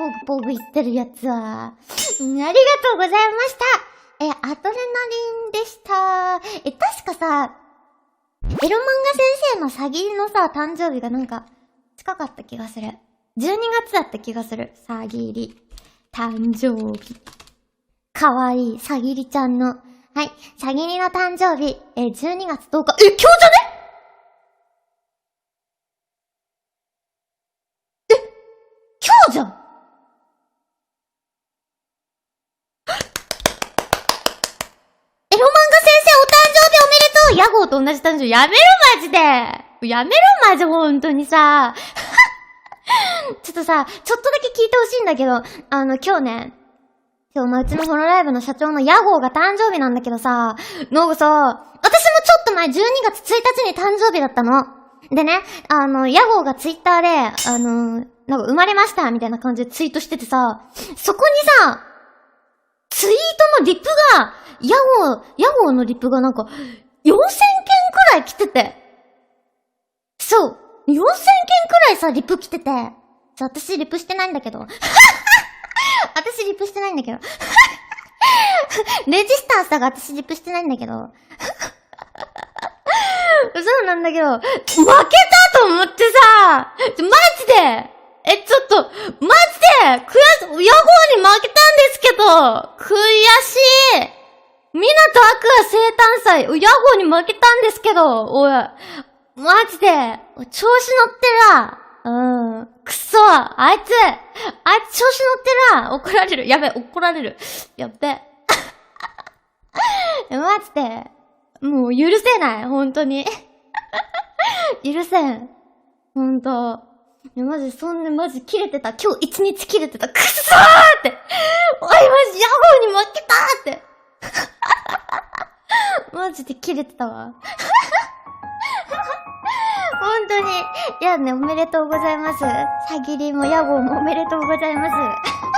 ポグポグ言ってるやつは。ありがとうございました。え、アドレナリンでした。え、確かさ、エロ漫画先生のサギのさ、誕生日がなんか、近かった気がする。12月だった気がする。サギリ。誕生日。かわいい、サギリちゃんの。はい、サギリの誕生日、え、12月10日。え、今日じゃねえ、今日じゃんエロ漫画先生お誕生日おめでとうヤゴーと同じ誕生日やめろマジでやめろマジほんとにさ ちょっとさ、ちょっとだけ聞いてほしいんだけど、あの、今日ね、今日、まあ、うちのホロライブの社長のヤゴーが誕生日なんだけどさ、なんかさ、私もちょっと前12月1日に誕生日だったの。でね、あの、ヤゴーがツイッターで、あの、なんか生まれましたみたいな感じでツイートしててさ、そこにさ、ツイートのリップが、ヤゴー、ヤゴーのリプがなんか、4000件くらい来てて。そう。4000件くらいさ、リプ来てて。ちょ、私リプしてないんだけど。私リプしてないんだけど。レジスターさが私リプしてないんだけど。そうなんだけど、負けたと思ってさ、マジでえ、ちょっと、マジで悔し、ヤゴーに負けたんですけど悔しいみなとアクア生誕祭、ヤゴーに負けたんですけど、おい、マジで、調子乗ってる。うん。くそあいつあいつ調子乗ってる怒られる。やべ、怒られる。やべ。マジで、もう許せない。本当に。許せん。ほんと。マジ、そんな、マジ切れてた。今日一日切れてた。くそーって。おい、マジ、ヤゴーに負けたーって。マジで切れてたわ。本当に。いやね、おめでとうございます。さぎりも屋号もおめでとうございます。